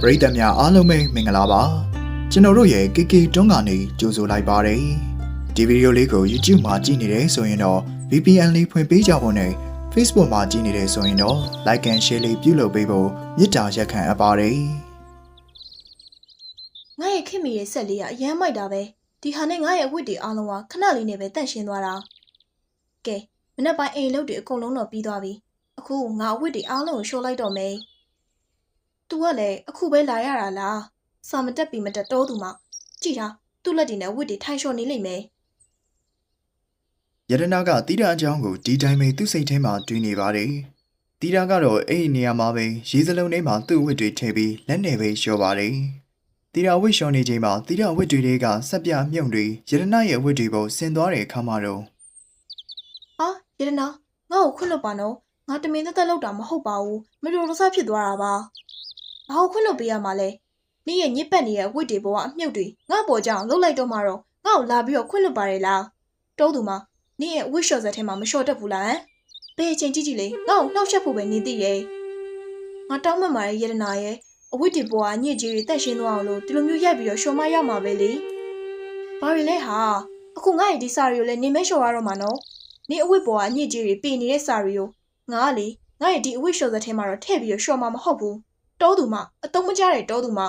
ပရိသတ်များအားလုံးပဲမင်္ဂလာပါကျွန်တော်တို့ရဲ့ KK တွန်းကနေကြိုဆိုလိုက်ပါတယ်ဒီဗီဒီယိုလေးကို YouTube မှာကြည့်နေတယ်ဆိုရင်တော့ VPN လေးဖွင့်ပေးကြဖို့နဲ့ Facebook မှာကြည့်နေတယ်ဆိုရင်တော့ Like and Share လေးပြုလုပ်ပေးဖို့မေတ္တာရက်ခံအပ်ပါတယ်ငါရဲ့ခင်မီရဲ့ဆက်လေးကအရမ်းမိုက်တာပဲဒီဟာနဲ့ငါရဲ့အဝတ်တွေအားလုံးကခဏလေးနဲ့ပဲတန့်ရှင်းသွားတာကဲမနေ့ပိုင်းအိမ်လုပ်တွေအကုန်လုံးတော့ပြီးသွားပြီအခုငါအဝတ်တွေအားလုံးကိုရှိုးလိုက်တော့မယ် तू ကလည်းအခုပဲလာရတာလားစာမတက်ပြီမတက်တော့သူမှကြည်တာသူ့လက်တွေနဲ့အဝတ်တွေထိုင်လျှော်နေလိမ့်မယ်ယတနာကတီတာအကြောင်းကိုဒီတိုင်းပဲသူ့စိတ်ထဲမှာတွေးနေပါတယ်တီတာကတော့အဲ့ဒီနေရာမှာပဲရေစလုံးထဲမှာသူ့အဝတ်တွေထည့်ပြီးလက်နဲ့ပဲလျှော်ပါတယ်တီတာဝတ်လျှော်နေချိန်မှာတီတာဝတ်တွေကစက်ပြမြုံတွေယတနာရဲ့ဝတ်တွေပေါ်ဆင်သွားတဲ့အခါမှာတော့ဟာရတနာငါ့ကိုခွင့်လွတ်ပါနော်ငါတမင်သက်သက်လောက်တာမဟုတ်ပါဘူးမတော်တဆဖြစ်သွားတာပါ ဘာကိုခွင့်လွတ်ပေးရမှာလဲနေ့ရဲ့ညစ်ပတ်နေတဲ့အဝတ်တွေပေါ်ကအမြုပ်တွေငါ့ပေါ်ကြအောင်လှုပ်လိုက်တော့မှတော့ငါ့ကိုလာပြီးတော့ခွင့်လွတ်ပါရလားတိုးသူမနေ့ရဲ့အဝတ်လျှော်ဆက်ထဲမှာမလျှော်တတ်ဘူးလားဟမ်ဘယ်အချိန်ကြည့်ကြည့်လေငါ့ကိုနှောက်ယှက်ဖို့ပဲနေသိရဲ့ငါတောင်းမှတ်มาရဲ့ရတနာရဲ့အဝတ်တွေပေါ်ကအညစ်အကြေးတွေတက်ရှင်းသွားအောင်လို့ဒီလိုမျိုးရိုက်ပြီးတော့ရှော်မရမှာပဲလေဘာတွေလဲဟာအခုငါ့ရဲ့ဒီစာရီကိုလည်းနေမဲလျှော်ရတော့မှာနော်နေအဝတ်ပေါ်ကအညစ်အကြေးတွေပေနေတဲ့စာရီကိုငါကလေငါရဲ့ဒီအဝတ်လျှော်စက်ထဲမှာတော့ထည့်ပြီးတော့ရှော်မှာမဟုတ်ဘူး တောသူမအတုံးမကြတဲ့တောသူမ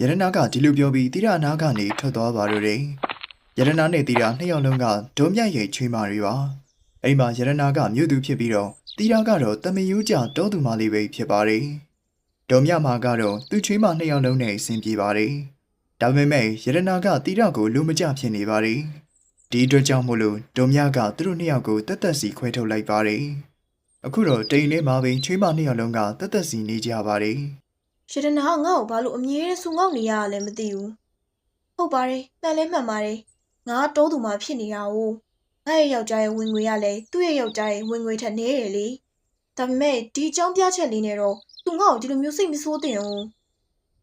ယရနာကဒီလိုပြောပြီးတီတာနာကနေထွက်သွားပါတော့တယ်ယရနာနဲ့တီတာနှစ်ယောက်လုံးကဒုံမြတ်ရဲ့ချွေးမာတွေပါအဲ့ဒီမှာယရနာကမြို့သူဖြစ်ပြီးတော့တီတာကတော့တမယိုးကြတောသူမလေးပဲဖြစ်ပါတယ်ဒုံမြတ်မှာကတော့သူ့ချွေးမနှစ်ယောက်လုံးနဲ့အဆင်ပြေပါတယ်ဒါပေမဲ့ယရနာကတီတာကိုလူမကြဖြစ်နေပါတယ်ဒီအတွက်ကြောင့်မို့လို့ဒုံမြတ်ကသူတို့နှစ်ယောက်ကိုတက်တက်စီခွဲထုတ်လိုက်ပါတယ် အခုတော့တိန်ထဲမှာပင်ချွေးမနှစ်ယောက်လုံးကတက်တက်စီနေကြပါတယ်ရတနာကငါ့ကိုဘာလို့အမြဲတမ်းဆူငေါက်နေရရလဲမသိဘူးဟုတ်ပါတယ်မှန်လဲမှန်ပါတယ်ငါကတောသူမဖြစ်နေတာ哦ငါရဲ့ယောက်ျားရဲ့ဝင်ငွေရလဲသူ့ရဲ့ယောက်ျားရဲ့ဝင်ငွေထက်နည်းတယ်လေဒါပေမဲ့ဒီအကြောင်းပြချက်လေးနဲ့တော့သူငါ့ကိုဒီလိုမျိုးစိတ်မဆိုးတင်ဘူး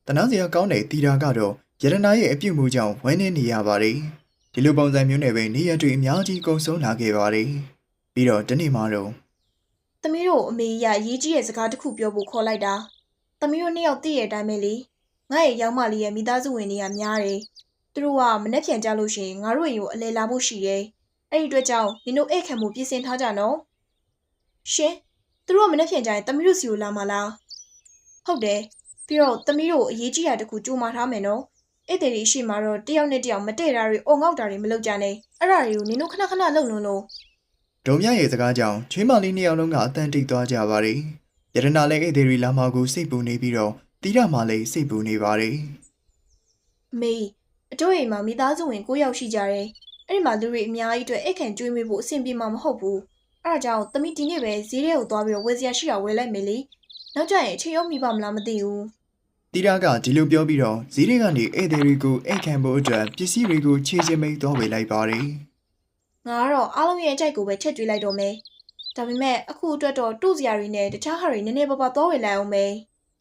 တနာစရာကောင်းတဲ့တီတာကတော့ယရနာရဲ့အပြုတ်မှုကြောင့်ဝမ်းနည်းနေရပါတယ်။ဒီလိုပုံစံမျိုးနဲ့ပဲနေရတွေအများကြီးကုံဆုံးလာခဲ့ပါတယ်။ပြီးတော့ဒီနေ့မှတော့။ သမီးတို့အမေကြီးကရေးကြီးရဲ့စကားတစ်ခုပြောဖို့ခေါ်လိုက်တာ။သမီးတို့နှစ်ယောက်သိရဲ့အတိုင်းပဲလေ။ငါ့ရဲ့ရောက်မလေးရဲ့မိသားစုဝင်တွေကများတယ်။သူတို့ကမနှက်ဖြန်ကြလို့ရှရင်ငါတို့ရင်ကိုအလဲလာဖို့ရှိတယ်။အဲ့ဒီအတွက်ကြောင့်နင်တို့အိတ်ခံမှုပြင်ဆင်ထားကြနော်။ရှင်သူတို့ကမနှက်ဖြန်ကြရင်သမီးတို့စီကိုလာမှာလား။ဟုတ်တယ်။ပြီးတော့သမီးတို့အရေးကြီးတာတစ်ခုကြိုးမထားမယ်နော်။အဲ့တဲ့ဒီရှိမှာတော့တယောက်နဲ့တယောက်မတည့်တာတွေအုံငေါက်တာတွေမလုပ်ကြနဲ့။အဲ့ဒါတွေကိုနင်တို့ခဏခဏလုပ်လို့လို့ ဒုံမြရဲ့စကားကြောင့်ချွေးမလေးနှစ်ယောက်လုံးကအတန်တိတ်သွားကြပါတယ်။ယရနာလည်းအဲ့ဒီရီလာမာကိုစိတ်ပူနေပြီးတော့တီတာမှလည်းစိတ်ပူနေပါတယ်အမေအတို့အိမ်မှာမိသားစုဝင်၉ယောက်ရှိကြတယ်။အဲ့ဒီမှာလူတွေအများကြီးအတွက်အိတ်ခံကျွေးမေးဖို့အဆင်ပြေမှာမဟုတ်ဘူး။အဲ့ဒါကြောင့်တမိဒီနေ့ပဲဈေးထဲကိုသွားပြီးတော့ဝယ်စရာရှိတာဝယ်လိုက်မယ်လေ။နောက်ကျရင်အချိန်ရောက်မိပါမလားမသိဘူး။တီတာကဒီလိုပြောပြီးတော့ဈေးတွေကနေအဲ့ဒီရီကိုအိတ်ခံဖို့အတွက်ပစ္စည်းတွေကိုခြေချမိတ်သွားဝေလိုက်ပါတယ်။ ငါကတော့အားလုံးရဲ့အကြိုက်ကိုပဲထည့်ကျွေးလိုက်တော့မယ်။ဒါပေမဲ့အခုအတွက်တော့တူစရာတွေနဲ့တခြားဟာတွေနည်းနည်းပါးပါးသွားဝယ်လိုက်အောင်မယ်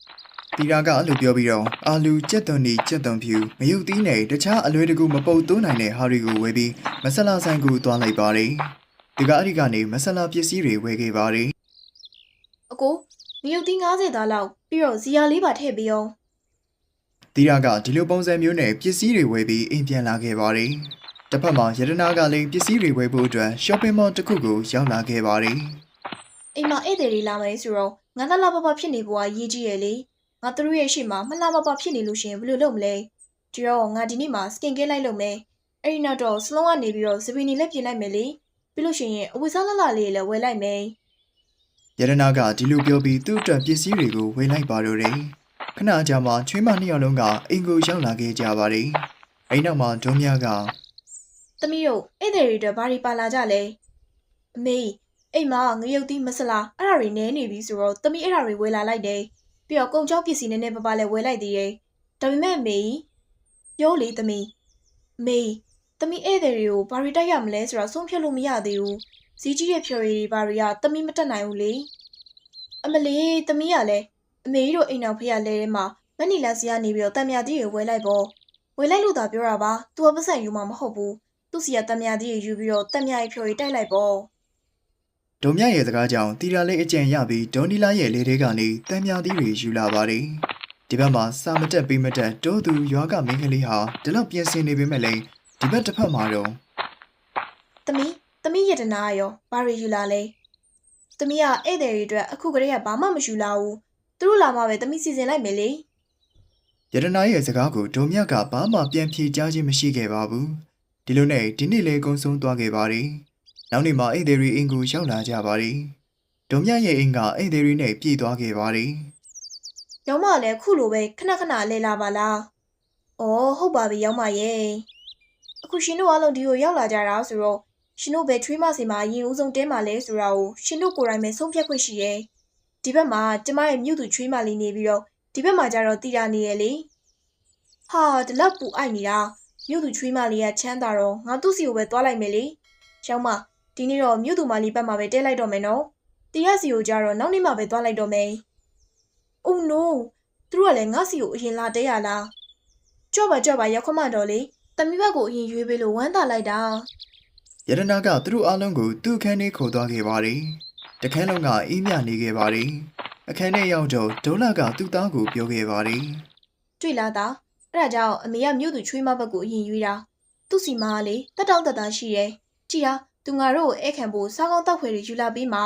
။တီတာကအဲ့လိုပြောပြီးတော့အာလူကြက်သွန်နီကြက်သွန်ဖြူမယုတ်သီးနဲ့တခြားအလွဲတကူမပုတ်သွင်းနိုင်တဲ့ဟာတွေကိုဝယ်ပြီးမဆလာဆိုင်ကိုသွားလိုက်ပါတယ်။ဒီကအဲ့ဒီကနေမဆလာပစ္စည်းတွေဝယ်ခဲ့ပါတယ်။အကိုမြုပ်သီး90သားလောက်ပြီးတော့ဇီယာလေးပါထည့်ပေးအောင်။တီရာကဒီလိုပုံစံမျိုးနဲ့ပစ္စည်းတွေဝယ်ပြီးအိမ်ပြန်လာခဲ့ပါတယ်။ တစ်ဖက်မှာယရနာကလည်းပစ္စည်းတွေဝယ်ဖို့အတွက် shopping mall တစ်ခုကိုရောက်လာခဲ့ပါတယ်။အိမ်မှာဧည့်သည်တွေလာမယ်ဆိုတော့ငါလှလှပပဖြစ်နေဖို့ကရေးကြီးရဲ့လေ။ငါသူတို့ရဲ့ရှေ့မှာမလှပပဖြစ်နေလို့ရှရင်ဘယ်လိုလုပ်မလဲ။ဒီတော့ငါဒီနေ့မှာ skin care လိုက်လုပ်မယ်။အဲ့ဒီနောက်တော့ salon ကနေပြီးတော့စပီနီလက်ပြင်လိုက်မယ်လေ။ပြီးလို့ရှိရင်အဝတ်စားလှလှလေးတွေလည်းဝယ်လိုက်မယ်။ယရနာကဒီလိုပြောပြီးသူ့အတွက်ပစ္စည်းတွေကိုဝယ်လိုက်ပါတော့တယ်။ခဏကြာမှချွေးမနှစ်ယောက်လုံးကအိမ်ကိုရောက်လာခဲ့ကြပါတယ်။အိမ်နောက်မှာဒုံမြက။ သမီးတို့ဧည့်သည်တွေအတွက်ဘာတွေပါလာကြလဲ။အမေအိမ်မှာငရုတ်သီးမဆလာအဲ့ဒါတွေနည်းနေပြီဆိုတော့သမီးအဲ့ဒါတွေဝယ်လာလိုက်တယ်။ပြီးတော့ကုန်ကြောက်ပစ္စည်းနည်းနည်းပါးပါးလည်းဝယ်လိုက်သေးတယ်။ဒါပေမဲ့အမေပြောလေသမီးအမေသမီးဧည့်သည်တွေကိုဘာတွေတိုက်ရမလဲဆိုတော့ဆုံးဖြတ်လို့မရသေးဘူး။စီးကြီးရဲ့ဖြော်ရည်တွေဘာတွေကသမီးမတက်နိုင်ဘူးလေ။အမလေးသမီးကလည်းအမေကြီးတို့အိမ်အောင်ဖေးရလဲထဲမှာမနီလာစီကနေပြီးတော့တံမြာကြီးတွေဝယ်လိုက်ပေါ့။ဝယ်လိုက်လို့သာပြောတာပါ။ तू ကပတ်စံယူမှာမဟုတ်ဘူး။ သူ့စီကတံမြာကြီးတွေယူပြီးတော့တံမြာကြီးဖြိုရီတိုက်လိုက်ပေါ့ဒုံမြရဲ့စကားကြောင့်တီရာလေးအကြံရပြီးဒေါနီလာရဲ့လေထဲကနေတံမြာသီးတွေယူလာပါတယ်။ဒီဘက်မှာစာမတက်ပေးမတက်တိုးသူရွာကမင်းကလေးဟာဒီလောက်ပြင်ဆင်နေပေမဲ့လည်းဒီဘက်တစ်ဖက်မှာတော့။သမီးသမီးယတနာရောဘာရီယူလာလဲ။သမီးကဧည့်သည်တွေအတွက်အခုကလေးကဘာမှမယူလာဘူး။သူတို့လာမှပဲသမီးစီစဉ်လိုက်မယ်လေယတနာရဲ့စကားကိုဒုံမြတ်ကဘာမှပြန်ဖြေကြားခြင်းမရှိခဲ့ပါဘူး ဒီလိုနဲ့ဒီနေ့လေကုံဆုံးသွားခဲ့ပါတယ်နောက်နေ့မှာအိတ်သေးရီအင်ကိုရောက်လာကြပါတယ်ဒုံမြတ်ရဲ့အင်ကအိတ်သေးရီနဲ့ပြည်သွားခဲ့ပါတယ်။ရောင်မလည်းခုလိုပဲခဏခဏလဲလာပါလား။အော်ဟုတ်ပါပြီရောင်မရဲ့။အခုရှင်တို့အားလုံးဒီကိုရောက်လာကြတာဆိုတော့ရှင်တို့ပဲချွေးမစီမှာအရင်ဦးဆုံးတင်းပါလဲဆိုတာကိုရှင်တို့ကိုယ်တိုင်ပဲဆုံးဖြတ်ခွင့်ရှိရဲ့။ဒီဘက်မှာကျမရဲ့မြို့သူချွေးမလေးနေပြီးတော့ဒီဘက်မှာကျတော့တီတာနေရဲ့လေ။ဟာဒီလောက်ပူအိုက်နေတာ မြို့သူချွေးမလေးကချမ်းသာတော့ငါသူ့စီကိုပဲသွားလိုက်မယ်လေ။ရောင်မဒီနေ့တော့မြို့သူမလေးဘက်မှာပဲတဲလိုက်တော့မယ်နော်။တီရစီကိုကျတော့နောက်နေ့မှပဲသွားလိုက်တော့မယ်။ Oh no သူတို့ကလည်းငါ့စီကိုအရင်လာတဲရလားကြော့ပါကြော့ပါရောက်ခမတော်လေတမီးဘက်ကိုအရင်ရွေးပေးလို့ဝမ်းသာလိုက်တာယတနာကသူတို့အားလုံးကိုသူ့အခန်းထဲခေါ်သွားခဲ့ပါတယ်တခန်းလုံးကအေးမြနေခဲ့ပါတယ်အခန်းထဲရောက်တော့ဒေါလာကသူ့သားကိုပြောခဲ့ပါတယ်တွေ့လားသား အဲ့ဒါကြောင့်အမေကမြို့သူချွေးမဘက်ကိုအရင်ရွေးတာသူ့စီမာကလေတက်တောင့်တက်တာရှိတယ်ကြည်ဟာသူငါတို့ကိုဧခံဖို့စားကောင်းတောက်ခွေတွေယူလာပေးမှာ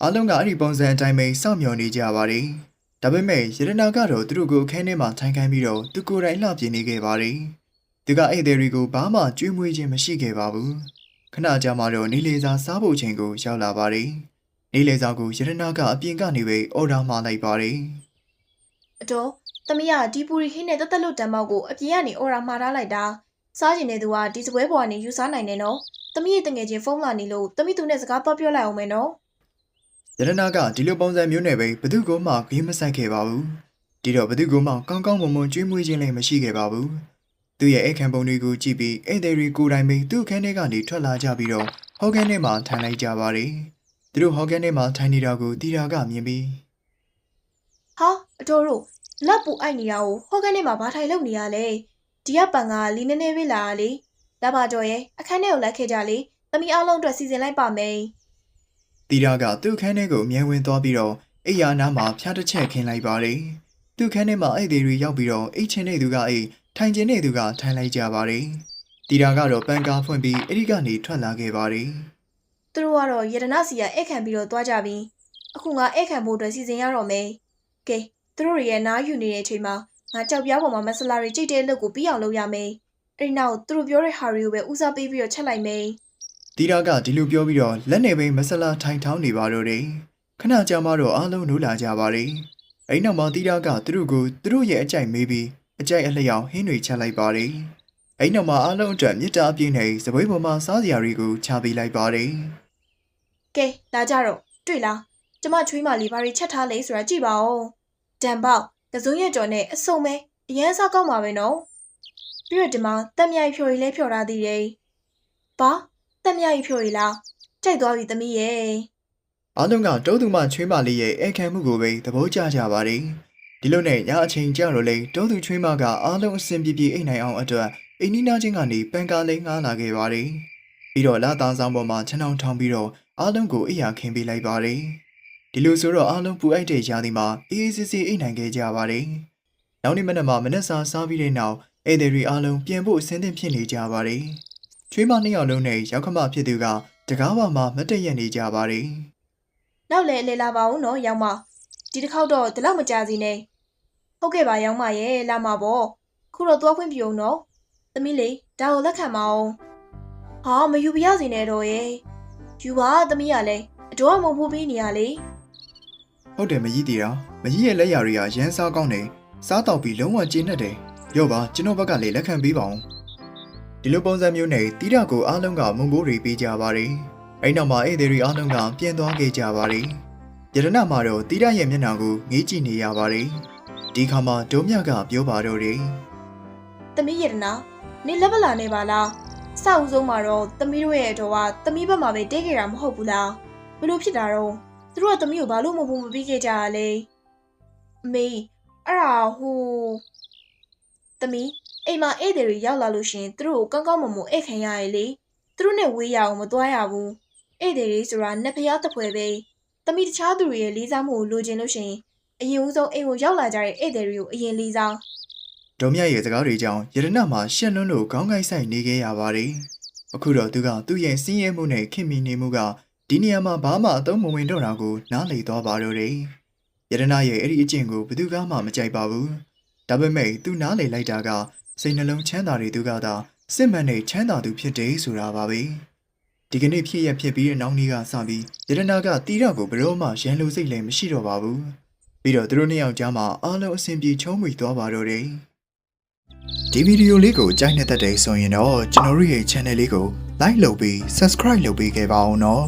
အားလုံးကအဲ့ဒီပုံစံအတိုင်းပဲစောင့်မျှော်နေကြပါတယ်။ဒါပေမဲ့ရတနာကတော့သူတို့ကိုအခန်းထဲမှာထိုင်ခိုင်းပြီးတော့သူကိုယ်တိုင်လှပြင်နေခဲ့ပါတယ်။သူကအဲ့ဒီတွေကိုဘာမှကြွေးမွေးခြင်းမရှိခဲ့ပါဘူး။ခဏကြာမှတော့နေလေစာစားဖို့ချိန်ကိုရောက်လာပါတယ်။နေလေစာကိုရတနာကအပြင်ကနေပဲအော်ဒါမှာလိုက်ပါတယ်အတော် တမီးကဒီပူရီဟင်းနဲ့တက်တက်လို့တံမောက်ကိုအပြင်ကနေအော်ရာမှာထားလိုက်တာစားကျင်တဲ့သူကဒီစပွဲပေါ်ကနေယူစားနိုင်တယ်နော်တမီးရဲ့တငယ်ချင်းဖုန်းလာနေလို့တမီးသူနဲ့စကားတော့ပြောလိုက်အောင်မယ်နော်။ရတနာကဒီလိုပုံစံမျိုးနဲ့ပဲဘသူ့ကိုမှဂိမ်းမဆိုင်ခဲ့ပါဘူး။ဒီတော့ဘသူ့ကိုမှကောင်းကောင်းမွန်မွန်ကြွေးမွေးခြင်းလည်းမရှိခဲ့ပါဘူး။သူ့ရဲ့အခန်းပုံတွေကိုကြည့်ပြီးအဲ့ဒီတွေကိုယ်တိုင်ပဲသူ့အခန်းထဲကနေထွက်လာကြပြီးတော့ဟော့ကန်ထဲမှာထိုင်လိုက်ကြပါတယ်။သူတို့ဟော့ကန်ထဲမှာထိုင်နေတာကိုတီတာကမြင်ပြီးဟာအတော်တို့ လက်ပူအိုက်နေတာကိုဟောကန်ထဲမှာဘာထိုင်လုပ်နေရလဲဒီကပန်ကလီနေနေပဲလာတာလေလာပါတော့ရဲ့အခန်းထဲကိုလိုက်ခဲ့ကြလေတမီးအားလုံးအတွက်စီစဉ်လိုက်ပါမယ်တီတာကသူ့ခန်းထဲကိုအမြဲဝင်သွားပြီးတော့အိယာနာမှာဖျားတစ်ချက်ခင်းလိုက်ပါတယ်။သူ့ခန်းထဲမှာအဲ့ဒီတွေရောက်ပြီးတော့အိတ်ချင်တဲ့သူကအိတ်ထိုင်ချင်တဲ့သူကထိုင်လိုက်ကြပါတယ်။တီတာကတော့ပန်ကာဖွင့်ပြီးအဲ့ဒီကနေထွက်လာခဲ့ပါတယ်သူတို့ကတော့ယတနာစီကဧကန်ပြီးတော့သွားကြပြီအခုငါဧကန်ဖို့အတွက်စီစဉ်ရတော့မယ်ကဲ သူတို့တွေရဲ့နားယူနေတဲ့အချိန်မှာငါကြောက်ပြားပေါ်မှာမဆလာတွေကြိတ်တဲ့အလုပ်ကိုပြီးအောင်လုပ်ရမယ်အဲ့ဒီနောက်သူတို့ပြောတဲ့ဟာတွေကိုပဲဦးစားပေးပြီးတော့ချက်လိုက်မယ်။တီတာကဒီလိုပြောပြီးတော့လက်နေပိန်မဆလာထိုင်ထောင်းနေပါတော့တယ်။ခဏကြာမှတော့အားလုံးနိုးလာကြပါတယ်။အဲ့နောက်မှာတီတာကသူတို့ကိုသူတို့ရဲ့အကြိုက်မေးပြီးအကြိုက်အလျောက်ဟင်းတွေချက်လိုက်ပါတယ်။အဲ့နောက်မှာအားလုံးအတွက်မြစ်တာအပြည့်နဲ့စပွဲပေါ်မှာစားစရာတွေကိုချပေးလိုက်ပါတယ်။ကဲလာကြတော့တွေ့လားကျမချွေးမလေးဘာတွေချက်ထားလဲဆိုတာကြည့်ပါဦး တန်ပေါက်ကစုံရက်ကြော်နဲ့အစုံပဲအရန်စားကောင်းပါပဲနော်ပြီးတော့ဒီမှာတက်မြိုင်ဖြိုရီလဲဖြော်ထားသေးတယ်ဘာတက်မြိုင်ဖြိုရီလားကြိုက်သွားပြီသမီးရဲ့အားလုံးကတောသူမချွေးမလေးရဲ့အခမ်းမှုကိုပဲသဘောကျကြပါတယ်။ဒီလိုနဲ့ညအချိန်ကြာလို့လေတောသူချွေးမကအားလုံးအဆင်ပြေပြေအိတ်နိုင်အောင်အတွက်အိမ်နီးနားချင်းကနေပန်ကားလေးငားလာခဲ့ပါတယ်။ပြီးတော့လာသားဆောင်ပေါ်မှာခြံအောင်ထောင်ပြီးတော့အားလုံးကိုအိယာခင်းပေးလိုက်ပါတယ်။ ဒီလိုဆိုတော့အားလုံးပူအိုက်တဲ့ရာသီမှာအေးအေးဆေးဆေးအိတ်နိုင်ခဲ့ကြပါတယ်။နောက်နေ့မနက်မှာမနက်စာစားပြီးတဲ့နောက်ဧည့်သည်တွေအားလုံးပြန်ဖို့အဆင်သင့်ဖြစ်နေကြပါတယ်။ချွေးမနှစ်ယောက်လုံးနဲ့ရောက်ခမဖြစ်သူကတကားပေါ်မှာမတ်တရက်နေကြပါတယ်။နောက်လဲလဲလာပါဦးနော်ရောင်မဒီတစ်ခေါက်တော့ဒီလောက်မကြစီနဲ့ဟုတ်ကဲ့ပါရောင်မရဲ့လာမှာပေါ့ခုတော့သွားခွင့်ပြုံနော်သမီးလေးဒါကိုလက်ခံမအောင်ဟာမယူပြရစီနဲ့တော့ရဲ့ယူပါသမီးကလည်းအတော်ကမုံဖို့ပြီးနေရလေ ဟုတ်တယ်မကြီးတီတာမကြီးရဲ့လက်ရာတွေကရမ်းစားကောင်းတယ်စားတော့ပြီးလုံးဝကျဉ်တ်တယ်ရော့ပါကျွန်တော်ဘက်ကလည်းလက်ခံပေးပါအောင်ဒီလိုပုံစံမျိုးနဲ့တီတာကိုအားလုံးကမုံဘိုးတွေပေးကြပါတယ်အဲ့နောက်မှာဧည့်သည်တွေအားလုံးကပြန်သွားခဲ့ကြပါတယ်ယရနာမှာတော့တီတာရဲ့မျက်နှာကိုငေးကြည့်နေရပါတယ်ဒီခါမှာဒုံမြကပြောပါတော့တယ်သမီးရတနာနင်လက်ပလာနေပါလားစအုပ်ဆုံးမှာတော့သမီးတို့ရဲ့အတော်ကသမီးဘက်မှာပဲတေးခဲ့တာမဟုတ်ဘူးလားဘလို့ဖြစ်တာတော့ သူတို့ကသမီးကိုဘာလို့မဖို့မပြီးခဲ့ကြရလဲအမေအဲ့ဒါဟိုသမီးအိမ်မှာဧည့်သည်တွေရောက်လာလို့ရှရင်သူတို့ကိုကောင်းကောင်းမွန်မွန်ဧည့်ခံရရလေသူတို့နဲ့ဝေးရအောင်မသွားရဘူးဧည့်သည်တွေဆိုတာနှစ်ဖျားတစ်ဖွဲပဲသမီးတခြားသူတွေရဲ့လေးစားမှုကိုလိုချင်လို့ရှရင်အရင်ဦးဆုံးအိမ်ကိုရောက်လာကြတဲ့ဧည့်သည်တွေကိုအရင်လေးစားဒေါ်မြရဲ့စကားတွေကြောင့်ရတနာမှာရှက်လွန်းလို့ခေါင်းကိုက်ဆိုင်နေခဲ့ရပါတယ်။အခုတော့သူကသူ့ရဲ့စင်းရဲမှုနဲ့ခင်မီနေမှုက ဒီနေရာမှာဘာမှအသုံးမဝင်တော့တာကိုနားလည်သွားပါတော့တယ်။ရတနာရဲ့အဲ့ဒီအကျင့်ကိုဘယ်သူကမှမကြိုက်ပါဘူး။ဒါပေမဲ့သူနားလည်လိုက်တာကစိတ်နှလုံးချမ်းသာတဲ့သူကသာစစ်မှန်တဲ့ချမ်းသာသူဖြစ်တယ်ဆိုတာပါပဲ။ဒီကနေ့ဖြစ်ရဖြစ်ပြီးတဲ့နောက်နေ့ကစပြီးရတနာကတီးတော့ကိုဘယ်တော့မှရန်လိုစိတ်လည်းမရှိတော့ပါဘူး။ပြီးတော့သူတို့နှစ်ယောက်ကြားမှာအားလုံးအဆင်ပြေချုံးမွေသွားပါတော့တယ်။ဒီဗီဒီယိုလေးကိုကြိုက်နေတဲ့တဲ့ဆိုရင်တော့ကျွန်တော်တို့ရဲ့ channel လေးကို like လုပ်ပြီး subscribe လုပ်ပေးခဲ့ပါအောင်နော်